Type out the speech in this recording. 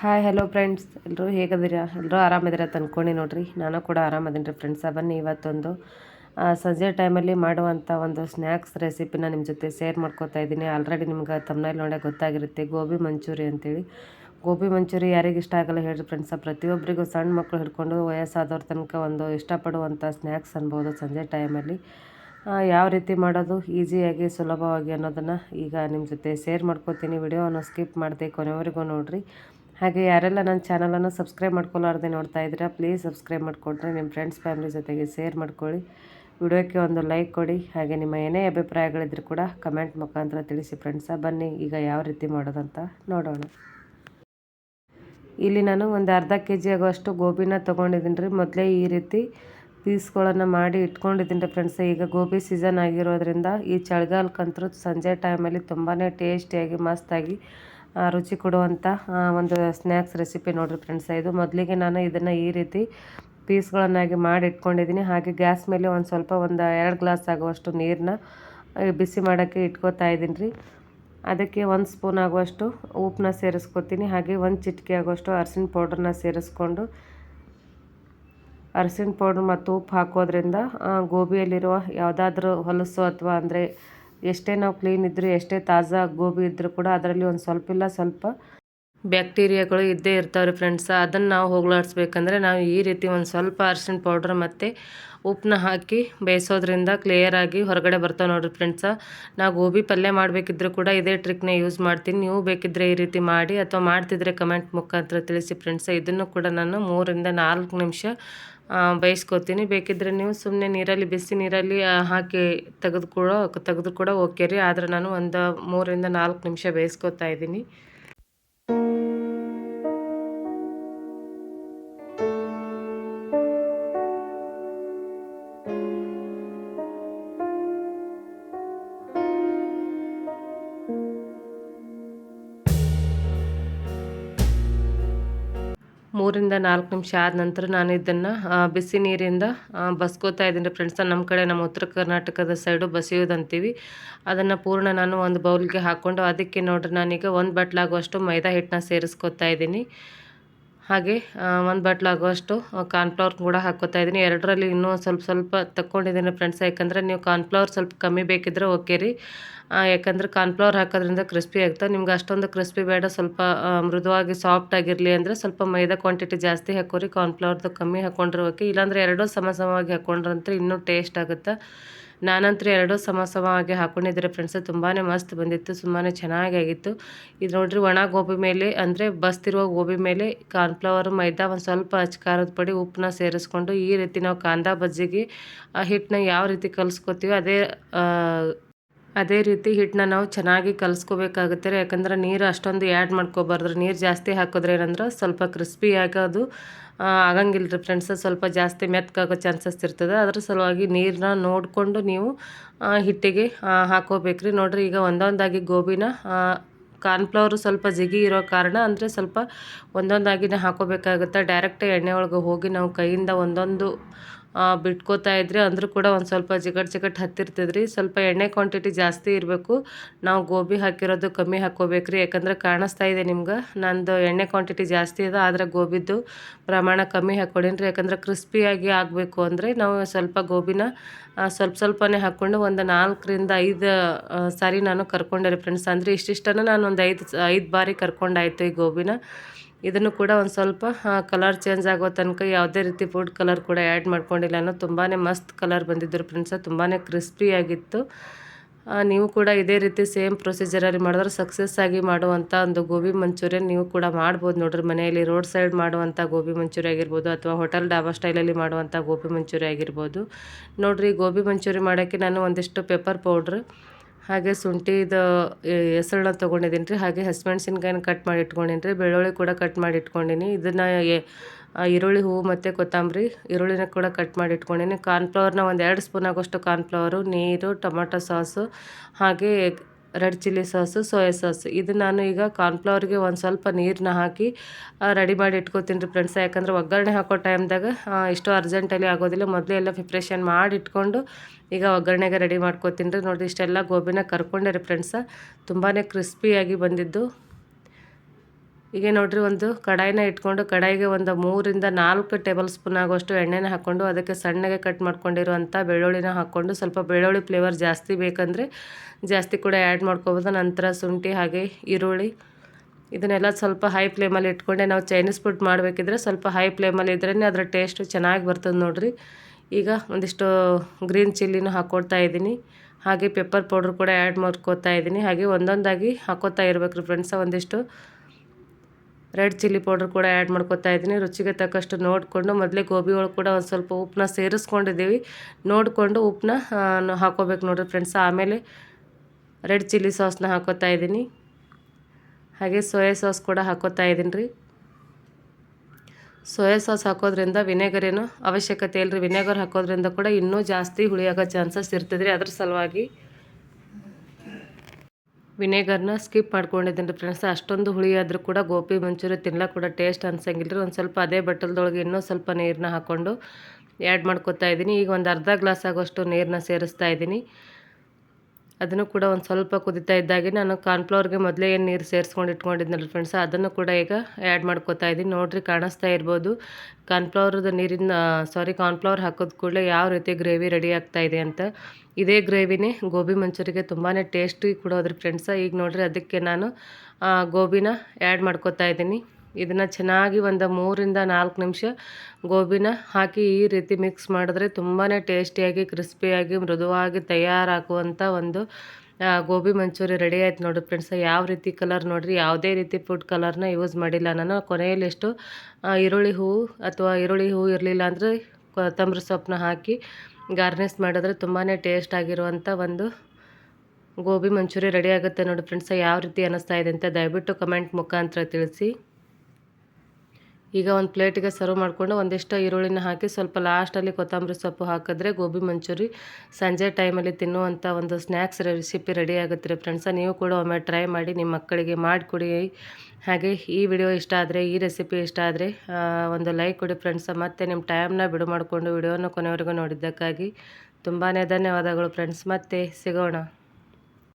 Hi hello friends ಎಲ್ಲರೂ ಹೇಗದಿರಾ ಎಲ್ಲರೂ ಆರಾಮಿದ್ದೀರಾ ತಂದ್ಕೊಂಡು ನೋಡಿರಿ. ನಾನು ಕೂಡ ಆರಾಮದೀನಿ ರೀ ಫ್ರೆಂಡ್ಸ ಬನ್ನಿ ಇವತ್ತೊಂದು ಸಂಜೆ ಟೈಮಲ್ಲಿ ಮಾಡುವಂಥ ಒಂದು ಸ್ನ್ಯಾಕ್ಸ್ ರೆಸಿಪಿನ ನಿಮ್ಮ ಜೊತೆ ಶೇರ್ ಮಾಡ್ಕೊತಾ ಇದ್ದೀನಿ. ಆಲ್ರೆಡಿ ನಿಮ್ಗೆ ತಮ್ಮನೇಲಿ ನೋಡೇ ಗೊತ್ತಾಗಿರುತ್ತೆ. ಗೋಬಿ ಮಂಚೂರಿ ಅಂತೇಳಿ. ಗೋಬಿ ಮಂಚೂರಿ ಯಾರಿಗೆ ಇಷ್ಟ ಆಗಲ್ಲ ಹೇಳಿರಿ ಫ್ರೆಂಡ್ಸ ಪ್ರತಿಯೊಬ್ಬರಿಗೂ ಸಣ್ಣ ಮಕ್ಕಳು ಹಿಡ್ಕೊಂಡು ವಯಸ್ಸಾದವ್ರ ತನಕ ಒಂದು ಇಷ್ಟಪಡುವಂಥ ಸ್ನ್ಯಾಕ್ಸ್ ಅನ್ಬೋದು ಸಂಜೆ ಟೈಮಲ್ಲಿ ಯಾವ ರೀತಿ ಮಾಡೋದು? ಈಸಿಯಾಗಿ ಸುಲಭವಾಗಿ ಅನ್ನೋದನ್ನು ಈಗ ನಿಮ್ಮ ಜೊತೆ ಶೇರ್ ಮಾಡ್ಕೊತೀನಿ. ವಿಡಿಯೋವನ್ನು ಸ್ಕಿಪ್ ಮಾಡದೆ ಕೊನೆವರೆಗೂ ನೋಡಿರಿ. ಹಾಗೆ ಯಾರೆಲ್ಲ ನನ್ನ ಚಾನಲನ್ನು ಸಬ್ಸ್ಕ್ರೈಬ್ ಮಾಡ್ಕೊಳ್ಳಾರ್ದೆ ನೋಡ್ತಾ ಇದ್ದೀರಾ ಪ್ಲೀಸ್ ಸಬ್ಸ್ಕ್ರೈಬ್ ಮಾಡಿಕೊಂಡ್ರೆ ನಿಮ್ಮ ಫ್ರೆಂಡ್ಸ್ ಫ್ಯಾಮಿಲಿ ಜೊತೆಗೆ ಶೇರ್ ಮಾಡ್ಕೊಳ್ಳಿ. ವಿಡಿಯೋಕ್ಕೆ ಒಂದು ಲೈಕ್ ಕೊಡಿ. ಹಾಗೆ ನಿಮ್ಮ ಏನೇ ಅಭಿಪ್ರಾಯಗಳಿದ್ರು ಕೂಡ ಕಮೆಂಟ್ ಮುಖಾಂತರ ತಿಳಿಸಿ ಫ್ರೆಂಡ್ಸ ಬನ್ನಿ ಈಗ ಯಾವ ರೀತಿ ಮಾಡೋದಂತ ನೋಡೋಣ. ಇಲ್ಲಿ ನಾನು ಒಂದು ಅರ್ಧ ಕೆ ಜಿ ಆಗುವಷ್ಟು ಗೋಬಿನ ತೊಗೊಂಡಿದ್ದೀನಿ ರೀ. ಮೊದಲೇ ಈ ರೀತಿ ಪೀಸ್ಗಳನ್ನು ಮಾಡಿ ಇಟ್ಕೊಂಡಿದ್ದೀನಿ ರೀ ಫ್ರೆಂಡ್ಸ ಈಗ ಗೋಬಿ ಸೀಸನ್ ಆಗಿರೋದ್ರಿಂದ ಈ ಚಳಿಗಾಲಕ್ಕಂತರೂ ಸಂಜೆ ಟೈಮಲ್ಲಿ ತುಂಬಾ ಟೇಸ್ಟಿಯಾಗಿ ಮಸ್ತಾಗಿ ರುಚಿ ಕೊಡುವಂಥ ಒಂದು ಸ್ನ್ಯಾಕ್ಸ್ ರೆಸಿಪಿ ನೋಡಿರಿ ಫ್ರೆಂಡ್ಸ್ ಇದು ಮೊದಲಿಗೆ ನಾನು ಇದನ್ನು ಈ ರೀತಿ ಪೀಸ್ಗಳನ್ನಾಗಿ ಮಾಡಿ ಇಟ್ಕೊಂಡಿದ್ದೀನಿ. ಹಾಗೆ ಗ್ಯಾಸ್ ಮೇಲೆ ಒಂದು ಸ್ವಲ್ಪ ಒಂದು ಎರಡು ಗ್ಲಾಸ್ ಆಗುವಷ್ಟು ನೀರನ್ನ ಬಿಸಿ ಮಾಡೋಕ್ಕೆ ಇಟ್ಕೋತಾ ಇದ್ದೀನಿ ರೀ. ಅದಕ್ಕೆ ಒಂದು ಸ್ಪೂನ್ ಆಗುವಷ್ಟು ಉಪ್ಪನ್ನ ಸೇರಿಸ್ಕೊತೀನಿ. ಹಾಗೆ ಒಂದು ಚಿಟಿಕೆ ಆಗುವಷ್ಟು ಅರಸಿನ ಪೌಡ್ರನ್ನ ಸೇರಿಸ್ಕೊಂಡು ಅರಸಿನ ಪೌಡ್ರ್ ಮತ್ತು ಉಪ್ಪು ಹಾಕೋದ್ರಿಂದ ಗೋಬಿಯಲ್ಲಿರುವ ಯಾವುದಾದ್ರೂ ಹೊಲಸು ಅಥವಾ ಅಂದರೆ ಎಷ್ಟೇ ನಾವು ಕ್ಲೀನ್ ಇದ್ದರೂ ಎಷ್ಟೇ ತಾಜಾ ಗೋಬಿ ಇದ್ದರೂ ಕೂಡ ಅದರಲ್ಲಿ ಒಂದು ಸ್ವಲ್ಪ ಇಲ್ಲ, ಸ್ವಲ್ಪ ಬ್ಯಾಕ್ಟೀರಿಯಾಗಳು ಇದ್ದೇ ಇರ್ತಾವ್ರಿ ಫ್ರೆಂಡ್ಸ್ ಅದನ್ನು ನಾವು ಹೋಗ್ಲಾಡಿಸ್ಬೇಕಂದ್ರೆ ನಾವು ಈ ರೀತಿ ಒಂದು ಸ್ವಲ್ಪ ಅರಿಶಿನ ಪೌಡ್ರ್ ಮತ್ತು ಉಪ್ಪನ್ನ ಹಾಕಿ ಬೇಯಿಸೋದ್ರಿಂದ ಕ್ಲಿಯರಾಗಿ ಹೊರಗಡೆ ಬರ್ತಾವೆ ನೋಡಿರಿ ಫ್ರೆಂಡ್ಸ ನಾವು ಗೋಬಿ ಪಲ್ಯ ಮಾಡಬೇಕಿದ್ರೂ ಕೂಡ ಇದೇ ಟ್ರಿಕ್ನ ಯೂಸ್ ಮಾಡ್ತೀನಿ. ನೀವು ಬೇಕಿದ್ದರೆ ಈ ರೀತಿ ಮಾಡಿ ಅಥವಾ ಮಾಡ್ತಿದ್ರೆ ಕಮೆಂಟ್ ಮುಖಾಂತರ ತಿಳಿಸಿ ಫ್ರೆಂಡ್ಸ ಇದನ್ನು ಕೂಡ ನಾನು ಮೂರಿಂದ ನಾಲ್ಕು ನಿಮಿಷ ಬೇಯಿಸ್ಕೊತೀನಿ. ಬೇಕಿದ್ದರೆ ನೀವು ಸುಮ್ಮನೆ ನೀರಲ್ಲಿ ಬಿಸಿ ನೀರಲ್ಲಿ ಹಾಕಿ ತೆಗೆದು ಕೂಡ ತೆಗೆದು ಕೂಡ ಓಕೆ ರೀ. ಆದರೆ ನಾನು ಒಂದು ಮೂರರಿಂದ ನಾಲ್ಕು ನಿಮಿಷ ಬೇಯಿಸ್ಕೊತಾ ಇದ್ದೀನಿ. ಮೂರಿಂದ ನಾಲ್ಕು ನಿಮಿಷ ಆದ ನಂತರ ನಾನು ಇದನ್ನು ಬಿಸಿ ನೀರಿಂದ ಬಸ್ಕೋತಾ ಇದ್ದೀನಿ ಫ್ರೆಂಡ್ಸ್ ನಮ್ಮ ಕಡೆ ನಮ್ಮ ಉತ್ತರ ಕರ್ನಾಟಕದ ಸೈಡು ಬಸಿಯೋದಂತೀವಿ ಅದನ್ನು ಪೂರ್ಣ ನಾನು ಒಂದು ಬೌಲ್ಗೆ ಹಾಕ್ಕೊಂಡು ಅದಕ್ಕೆ ನೋಡ್ರಿ ನಾನೀಗ ಒಂದು ಬಟ್ಲಾಗುವಷ್ಟು ಮೈದಾ ಹಿಟ್ಟನ್ನ ಸೇರಿಸ್ಕೊತಾ ಇದ್ದೀನಿ. ಹಾಗೆ ಒಂದು ಬಟ್ಲಾಗುವಷ್ಟು ಕಾರ್ನ್ಫ್ಲವರ್ ಕೂಡ ಹಾಕ್ಕೋತಾ ಇದ್ದೀನಿ ಎರಡರಲ್ಲಿ ಇನ್ನೂ ಸ್ವಲ್ಪ ಸ್ವಲ್ಪ ತಕ್ಕೊಂಡಿದ್ದೀನಿ ಫ್ರೆಂಡ್ಸ್ ಯಾಕಂದರೆ ನೀವು ಕಾರ್ನ್ಫ್ಲವರ್ ಸ್ವಲ್ಪ ಕಮ್ಮಿ ಬೇಕಿದ್ರೆ ಓಕೆ ರೀ. ಯಾಕಂದರೆ ಕಾರ್ನ್ಫ್ಲವರ್ ಹಾಕೋದ್ರಿಂದ ಕ್ರಿಸ್ಪಿ ಆಗ್ತದೆ ನಿಮ್ಗೆ ಅಷ್ಟೊಂದು ಕ್ರಿಸ್ಪಿ ಬೇಡ, ಸ್ವಲ್ಪ ಮೃದುವಾಗಿ ಸಾಫ್ಟ್ ಆಗಿರಲಿ ಅಂದರೆ ಸ್ವಲ್ಪ ಮೈದಾ ಕ್ವಾಂಟಿಟಿ ಜಾಸ್ತಿ ಹಾಕೋರಿ ಕಾರ್ನ್ಫ್ಲವರ್ದು ಕಮ್ಮಿ ಹಾಕ್ಕೊಂಡ್ರೆ ಓಕೆ ಇಲ್ಲಾಂದರೆ ಎರಡೂ ಸಮ ಸಮವಾಗಿ ಹಾಕೊಂಡ್ರಂದ್ರೆ ಇನ್ನೂ ಟೇಸ್ಟ್ ಆಗುತ್ತೆ? ನಾನಂತೂ ಎರಡೂ ಸಮ ಸಮವಾಗಿ ಹಾಕ್ಕೊಂಡಿದ್ದೀರಿ ಫ್ರೆಂಡ್ಸ್ ತುಂಬಾ ಮಸ್ತ್ ಬಂದಿತ್ತು ತುಂಬಾ ಚೆನ್ನಾಗಿ ಆಗಿತ್ತು. ಇದು ನೋಡ್ರಿ ಒಣ ಗೋಬಿ ಮೇಲೆ, ಅಂದರೆ ಬಸ್ತಿರುವ ಗೋಬಿ ಮೇಲೆ ಕಾರ್ನ್ಫ್ಲವರ್ ಮೈದಾ ಒಂದು ಸ್ವಲ್ಪ ಅಚ್ಕಾರದ ಪಡಿ ಉಪ್ಪನ್ನ ಸೇರಿಸ್ಕೊಂಡು ಈ ರೀತಿ ನಾವು ಕಾಂದಾ ಬಜ್ಜಿಗೆ, ಆ ಹಿಟ್ಟನ್ನ ಯಾವ ರೀತಿ ಕಲಿಸ್ಕೊತೀವಿ ಅದೇ ಅದೇ ರೀತಿ ಹಿಟ್ಟನ್ನ ನಾವು ಚೆನ್ನಾಗಿ ಕಲಿಸ್ಕೋಬೇಕಾಗುತ್ತೆ ರೀ. ಯಾಕಂದ್ರೆ ನೀರು ಅಷ್ಟೊಂದು ಆ್ಯಡ್ ಮಾಡ್ಕೋಬಾರ್ದು ನೀರು ಜಾಸ್ತಿ ಹಾಕಿದ್ರೆ ಏನಂದ್ರೆ ಸ್ವಲ್ಪ ಕ್ರಿಸ್ಪಿ ಆಗೋದು ಆಗಂಗಿಲ್ಲ ರೀ ಫ್ರೆಂಡ್ಸ್ ಸ್ವಲ್ಪ ಜಾಸ್ತಿ ಮೆತ್ತಗಾಗೋ ಚಾನ್ಸಸ್ ಇರ್ತದೆ. ಅದ್ರ ಸಲುವಾಗಿ ನೀರನ್ನ ನೋಡಿಕೊಂಡು ನೀವು ಹಿಟ್ಟಿಗೆ ಹಾಕೋಬೇಕು ಹಾಕೋಬೇಕ್ರಿ ನೋಡ್ರಿ, ಈಗ ಒಂದೊಂದಾಗಿ ಗೋಬಿನ ಕಾರ್ನ್ಫ್ಲವರು ಸ್ವಲ್ಪ ಜಿಗಿ ಇರೋ ಕಾರಣ ಅಂದರೆ ಸ್ವಲ್ಪ ಒಂದೊಂದಾಗಿನೇ ಹಾಕೋಬೇಕಾಗುತ್ತೆ. ಡೈರೆಕ್ಟ್ ಎಣ್ಣೆ ಒಳಗೆ ಹೋಗಿ ನಾವು ಕೈಯಿಂದ ಒಂದೊಂದು ಬಿಟ್ಕೋತಾ ಇದ್ರೆ ಅಂದರೂ ಕೂಡ ಒಂದು ಸ್ವಲ್ಪ ಜಿಗಟ್ ಜಿಗಟ್ ಹತ್ತಿರ್ತದ್ರಿ. ಸ್ವಲ್ಪ ಎಣ್ಣೆ ಕ್ವಾಂಟಿಟಿ ಜಾಸ್ತಿ ಇರಬೇಕು. ನಾವು ಗೋಬಿ ಹಾಕಿರೋದು ಕಮ್ಮಿ ಹಾಕ್ಕೋಬೇಕ್ರಿ ಯಾಕಂದ್ರೆ ಕಾಣಿಸ್ತಾ ಇದೆ ನಿಮ್ಗೆ. ನಂದು ಎಣ್ಣೆ ಕ್ವಾಂಟಿಟಿ ಜಾಸ್ತಿ ಇದೆ, ಆದರೆ ಗೋಬಿದ್ದು ಪ್ರಮಾಣ ಕಮ್ಮಿ ಹಾಕ್ಕೊಡೀನಿ ರೀ ಯಾಕಂದ್ರೆ ಕ್ರಿಸ್ಪಿಯಾಗಿ ಆಗಬೇಕು ಅಂದರೆ ನಾವು ಸ್ವಲ್ಪ ಗೋಬಿನ ಸ್ವಲ್ಪ ಸ್ವಲ್ಪನೇ ಹಾಕ್ಕೊಂಡು ಒಂದು ನಾಲ್ಕರಿಂದ ಐದು ಸಾರಿ ನಾನು ಕರ್ಕೊಂಡೆ ರೀ ಫ್ರೆಂಡ್ಸ್ ಅಂದರೆ ಇಷ್ಟಿಷ್ಟನ್ನು ನಾನು ಒಂದು ಐದು ಐದು ಬಾರಿ ಕರ್ಕೊಂಡಾಯ್ತು ಈ ಗೋಬಿನ. ಇದನ್ನು ಕೂಡ ಒಂದು ಸ್ವಲ್ಪ ಕಲರ್ ಚೇಂಜ್ ಆಗೋ ತನಕ ಯಾವುದೇ ರೀತಿ ಫುಡ್ ಕಲರ್ ಕೂಡ ಆ್ಯಡ್ ಮಾಡ್ಕೊಂಡಿಲ್ಲ ಅನ್ನೋ ತುಂಬಾ ಮಸ್ತ್ ಕಲರ್ ಬಂದಿದ್ದರು ಫ್ರೆಂಡ್ಸ ತುಂಬಾ ಕ್ರಿಸ್ಪಿಯಾಗಿತ್ತು ಆಗಿತ್ತು. ನೀವು ಕೂಡ ಇದೇ ರೀತಿ ಸೇಮ್ ಪ್ರೊಸೀಜರಲ್ಲಿ ಮಾಡಿದ್ರೆ ಸಕ್ಸಸ್ ಆಗಿ ಮಾಡುವಂಥ ಒಂದು ಗೋಬಿ ಮಂಚೂರಿಯನ್ ನೀವು ಕೂಡ ಮಾಡ್ಬೋದು ನೋಡ್ರಿ. ಮನೆಯಲ್ಲಿ ರೋಡ್ ಸೈಡ್ ಮಾಡುವಂಥ ಗೋಬಿ ಮಂಚೂರಿ ಆಗಿರ್ಬೋದು ಅಥವಾ ಹೋಟೆಲ್ ಡಾಬಾ ಸ್ಟೈಲಲ್ಲಿ ಮಾಡುವಂಥ ಗೋಬಿ ಮಂಚೂರಿ ಆಗಿರ್ಬೋದು. ನೋಡ್ರಿ ಗೋಬಿ ಮಂಚೂರಿ ಮಾಡೋಕ್ಕೆ ನಾನು ಒಂದಿಷ್ಟು ಪೆಪ್ಪರ್ ಪೌಡ್ರ್ ಹಾಗೆ ಶುಂಠಿದು ಹೆಸರನ್ನ ತೊಗೊಂಡಿದ್ದೀನಿ ರೀ ಹಾಗೆ ಹಸಿಮೆಣ್ಸಿನ್ಕಾಯಿನ ಕಟ್ ಮಾಡಿ ಇಟ್ಕೊಂಡಿನಿ ರೀ ಬೆಳ್ಳುಳ್ಳಿ ಕೂಡ ಕಟ್ ಮಾಡಿ ಇಟ್ಕೊಂಡಿನಿ ಇದನ್ನು ಈರುಳ್ಳಿ ಹೂವು ಮತ್ತು ಕೊತ್ತಂಬರಿ ಈರುಳ್ಳಿನ ಕೂಡ ಕಟ್ ಮಾಡಿ ಇಟ್ಕೊಂಡಿನಿ ಕಾರ್ನ್ಫ್ಲವರ್ನ ಒಂದು ಎರಡು ಸ್ಪೂನ್ ಆಗೋಷ್ಟು ಕಾರ್ನ್ಫ್ಲವರು ನೀರು, ಟೊಮೊಟೊ ಸಾಸು ಹಾಗೆ red chilli sauce, soya sauce. ಇದು ನಾನು ಈಗ ಕಾರ್ನ್ಫ್ಲವರ್ಗೆ ಒಂದು ಸ್ವಲ್ಪ ನೀರನ್ನ ಹಾಕಿ ರೆಡಿ ಮಾಡಿ ಇಟ್ಕೋತೀನಿ ರೀ ಫ್ರೆಂಡ್ಸ್. ಯಾಕಂದ್ರೆ ಒಗ್ಗರಣೆ ಹಾಕೋ ಟೈಮ್ದಾಗ ಇಷ್ಟು ಅರ್ಜೆಂಟಲ್ಲಿ ಆಗೋದಿಲ್ಲ. ಮೊದಲೇ ಎಲ್ಲ ಪ್ರಿಪ್ರೇಷನ್ ಮಾಡಿ ಇಟ್ಕೊಂಡು ಈಗ ಒಗ್ಗರಣೆಗೆ ರೆಡಿ ಮಾಡ್ಕೋತೀನಿ ರೀ. ನೋಡಿ ಇಷ್ಟೆಲ್ಲ ಗೋಬಿನ ಕರ್ಕೊಂಡೆ ರೀ ಫ್ರೆಂಡ್ಸ. ತುಂಬಾ ಕ್ರಿಸ್ಪಿಯಾಗಿ ಬಂದಿದ್ದು. ಈಗ ನೋಡಿರಿ ಒಂದು ಕಡಾಯಿನ ಇಟ್ಕೊಂಡು ಕಡಾಯಿಗೆ ಒಂದು ಮೂರಿಂದ ನಾಲ್ಕು ಟೇಬಲ್ ಸ್ಪೂನ್ ಆಗುವಷ್ಟು ಎಣ್ಣೆನ ಹಾಕ್ಕೊಂಡು ಅದಕ್ಕೆ ಸಣ್ಣಗೆ ಕಟ್ ಮಾಡ್ಕೊಂಡಿರುವಂಥ ಬೆಳ್ಳುಳ್ಳಿನ ಹಾಕ್ಕೊಂಡು ಸ್ವಲ್ಪ ಬೆಳ್ಳುಳ್ಳಿ ಫ್ಲೇವರ್ ಜಾಸ್ತಿ ಬೇಕಂದರೆ ಜಾಸ್ತಿ ಕೂಡ ಆ್ಯಡ್ ಮಾಡ್ಕೋಬೋದು. ನಂತರ ಶುಂಠಿ ಹಾಗೆ ಈರುಳ್ಳಿ ಇದನ್ನೆಲ್ಲ ಸ್ವಲ್ಪ ಹೈ ಫ್ಲೇಮಲ್ಲಿ ಇಟ್ಕೊಂಡೆ ನಾವು ಚೈನೀಸ್ ಫುಡ್ ಮಾಡಬೇಕಿದ್ರೆ ಸ್ವಲ್ಪ ಹೈ ಫ್ಲೇಮಲ್ಲಿ ಇದ್ರೇ ಅದರ ಟೇಸ್ಟು ಚೆನ್ನಾಗಿ ಬರ್ತದೆ ನೋಡಿರಿ. ಈಗ ಒಂದಿಷ್ಟು ಗ್ರೀನ್ ಚಿಲ್ಲಿನೂ ಹಾಕ್ಕೊಡ್ತಾ ಇದ್ದೀನಿ. ಹಾಗೆ ಪೆಪ್ಪರ್ ಪೌಡ್ರ್ ಕೂಡ ಆ್ಯಡ್ ಮಾಡ್ಕೋತಾ ಇದ್ದೀನಿ. ಹಾಗೆ ಒಂದೊಂದಾಗಿ ಹಾಕೋತಾ ಇರಬೇಕು ರೀ ಫ್ರೆಂಡ್ಸ ಒಂದಿಷ್ಟು ರೆಡ್ ಚಿಲ್ಲಿ ಪೌಡ್ರ್ ಕೂಡ ಆ್ಯಡ್ ಮಾಡ್ಕೊತಾ ಇದ್ದೀನಿ. ರುಚಿಗೆ ತಕ್ಕಷ್ಟು ನೋಡಿಕೊಂಡು ಮೊದಲೇ ಗೋಬಿ ಒಳಗೆ ಕೂಡ ಒಂದು ಸ್ವಲ್ಪ ಉಪ್ಪನ್ನ ಸೇರಿಸ್ಕೊಂಡಿದ್ದೀವಿ. ನೋಡಿಕೊಂಡು ಉಪ್ಪನ್ನ ಹಾಕೋಬೇಕು ನೋಡಿರಿ ಫ್ರೆಂಡ್ಸ್. ಆಮೇಲೆ ರೆಡ್ ಚಿಲ್ಲಿ ಸಾಸ್ನ ಹಾಕೋತಾ ಇದ್ದೀನಿ. ಹಾಗೆ ಸೋಯಾ ಸಾಸ್ ಕೂಡ ಹಾಕೋತಾ ಇದ್ದೀನಿ ರೀ. ಸೋಯಾ ಸಾಸ್ ಹಾಕೋದ್ರಿಂದ ವಿನೆಗರ್ ಏನು ಅವಶ್ಯಕತೆ ಇಲ್ಲರಿ ವಿನೆಗರ್ ಹಾಕೋದ್ರಿಂದ ಕೂಡ ಇನ್ನೂ ಜಾಸ್ತಿ ಹುಳಿಯಾಗೋ ಚಾನ್ಸಸ್ ಇರ್ತದೆ ರೀ. ಅದ್ರ ಸಲುವಾಗಿ ವಿನೆಗರ್ನ ಸ್ಕಿಪ್ ಮಾಡ್ಕೊಂಡಿದ್ದೀನಿ ಫ್ರೆಂಡ್ಸ್ ಅಷ್ಟೊಂದು ಹುಳಿ ಆದರೂ ಕೂಡ ಗೋಪಿ ಮಂಚೂರಿ ತಿನ್ನಲು ಕೂಡ ಟೇಸ್ಟ್ ಅನ್ಸಂಗಿಲ್ಲ ರೀ ಒಂದು ಸ್ವಲ್ಪ ಅದೇ ಬಟ್ಟಲ್ದೊಳಗೆ ಇನ್ನೂ ಸ್ವಲ್ಪ ನೀರನ್ನ ಹಾಕ್ಕೊಂಡು ಆ್ಯಡ್ ಮಾಡ್ಕೊತಾ ಇದ್ದೀನಿ. ಈಗ ಒಂದು ಅರ್ಧ ಗ್ಲಾಸ್ ಆಗೋಷ್ಟು ನೀರನ್ನ ಸೇರಿಸ್ತಾ ಇದ್ದೀನಿ. ಅದನ್ನು ಕೂಡ ಒಂದು ಸ್ವಲ್ಪ ಕುದಿತಾ ಇದ್ದಾಗೆ ನಾನು ಕಾರ್ನ್ಫ್ಲವರ್ಗೆ ಮೊದಲೇ ಏನು ನೀರು ಸೇರಿಸ್ಕೊಂಡು ಇಟ್ಕೊಂಡಿದ್ನಲ್ಲ ಫ್ರೆಂಡ್ಸ್ ಅದನ್ನು ಕೂಡ ಈಗ ಆ್ಯಡ್ ಮಾಡ್ಕೋತಾ ಇದ್ದೀನಿ. ನೋಡ್ರಿ, ಕಾಣಿಸ್ತಾ ಇರ್ಬೋದು. ಕಾರ್ನ್ಫ್ಲವರ್ದು ನೀರಿನ ಸಾರಿ ಕಾರ್ನ್ಫ್ಲವರ್ ಹಾಕೋದ್ ಕೂಡಲೇ ಯಾವ ರೀತಿ ಗ್ರೇವಿ ರೆಡಿ ಆಗ್ತಾ ಇದೆ ಅಂತ. ಇದೇ ಗ್ರೇವಿನೇ ಗೋಬಿ ಮಂಚೂರಿಗೆ ತುಂಬಾ ಟೇಸ್ಟಿ ಕೊಡೋದ್ರಿ ಫ್ರೆಂಡ್ಸ ಈಗ ನೋಡ್ರಿ, ಅದಕ್ಕೆ ನಾನು ಗೋಬಿನ ಆ್ಯಡ್ ಮಾಡ್ಕೋತಾ ಇದ್ದೀನಿ. ಇದನ್ನು ಚೆನ್ನಾಗಿ ಒಂದು ಮೂರಿಂದ ನಾಲ್ಕು ನಿಮಿಷ ಗೋಬಿನ ಹಾಕಿ ಈ ರೀತಿ ಮಿಕ್ಸ್ ಮಾಡಿದ್ರೆ ತುಂಬಾ ಟೇಸ್ಟಿಯಾಗಿ, ಕ್ರಿಸ್ಪಿಯಾಗಿ, ಮೃದುವಾಗಿ ತಯಾರಾಗುವಂಥ ಒಂದು ಗೋಬಿ ಮಂಚೂರಿ ರೆಡಿ ಆಯ್ತು ನೋಡಿ ಫ್ರೆಂಡ್ಸ್ ಯಾವ ರೀತಿ ಕಲರ್ ನೋಡಿರಿ, ಯಾವುದೇ ರೀತಿ ಫುಡ್ ಕಲರ್ನ ಯೂಸ್ ಮಾಡಿಲ್ಲ. ನಾನು ಕೊನೆಯಲ್ಲಿ ಎಷ್ಟು ಈರುಳ್ಳಿ ಹೂವು ಅಥವಾ ಈರುಳ್ಳಿ ಹೂವು ಇರಲಿಲ್ಲ ಅಂದರೆ ಕೊತ್ತಂಬರಿ ಸೊಪ್ಪನ್ನ ಹಾಕಿ ಗಾರ್ನಿಸ್ ಮಾಡಿದ್ರೆ ತುಂಬಾ ಟೇಸ್ಟ್ ಆಗಿರುವಂಥ ಒಂದು ಗೋಬಿ ಮಂಚೂರಿ ರೆಡಿ ಆಗುತ್ತೆ ನೋಡಿ ಫ್ರೆಂಡ್ಸ್ ಯಾವ ರೀತಿ ಅನ್ನಿಸ್ತಾ ಇದೆ ಅಂತ ದಯವಿಟ್ಟು ಕಮೆಂಟ್ ಮುಖಾಂತರ ತಿಳಿಸಿ. ಈಗ ಒಂದು ಪ್ಲೇಟಿಗೆ ಸರ್ವ್ ಮಾಡಿಕೊಂಡು ಒಂದಿಷ್ಟು ಈರುಳ್ಳಿನ ಹಾಕಿ ಸ್ವಲ್ಪ ಲಾಸ್ಟಲ್ಲಿ ಕೊತ್ತಂಬರಿ ಸೊಪ್ಪು ಹಾಕಿದ್ರೆ ಗೋಬಿ ಮಂಚೂರಿ. ಸಂಜೆ ಟೈಮಲ್ಲಿ ತಿನ್ನುವಂಥ ಒಂದು ಸ್ನ್ಯಾಕ್ಸ್ ರೆಸಿಪಿ ರೆಡಿ ಆಗುತ್ತೆ ರೀ ಫ್ರೆಂಡ್ಸ ನೀವು ಕೂಡ ಒಮ್ಮೆ ಟ್ರೈ ಮಾಡಿ ನಿಮ್ಮ ಮಕ್ಕಳಿಗೆ ಮಾಡಿಕೊಡಿ. ಹಾಗೆ ಈ ವಿಡಿಯೋ ಇಷ್ಟ ಆದರೆ, ಈ ರೆಸಿಪಿ ಇಷ್ಟ ಆದರೆ ಒಂದು ಲೈಕ್ ಕೊಡಿ ಫ್ರೆಂಡ್ಸ ಮತ್ತು ನಿಮ್ಮ ಟೈಮ್ನ ಬಿಡು ಮಾಡಿಕೊಂಡು ವಿಡಿಯೋನ ಕೊನೆವರೆಗೂ ನೋಡಿದ್ದಕ್ಕಾಗಿ ತುಂಬಾ ಧನ್ಯವಾದಗಳು ಫ್ರೆಂಡ್ಸ್ ಮತ್ತೆ ಸಿಗೋಣ.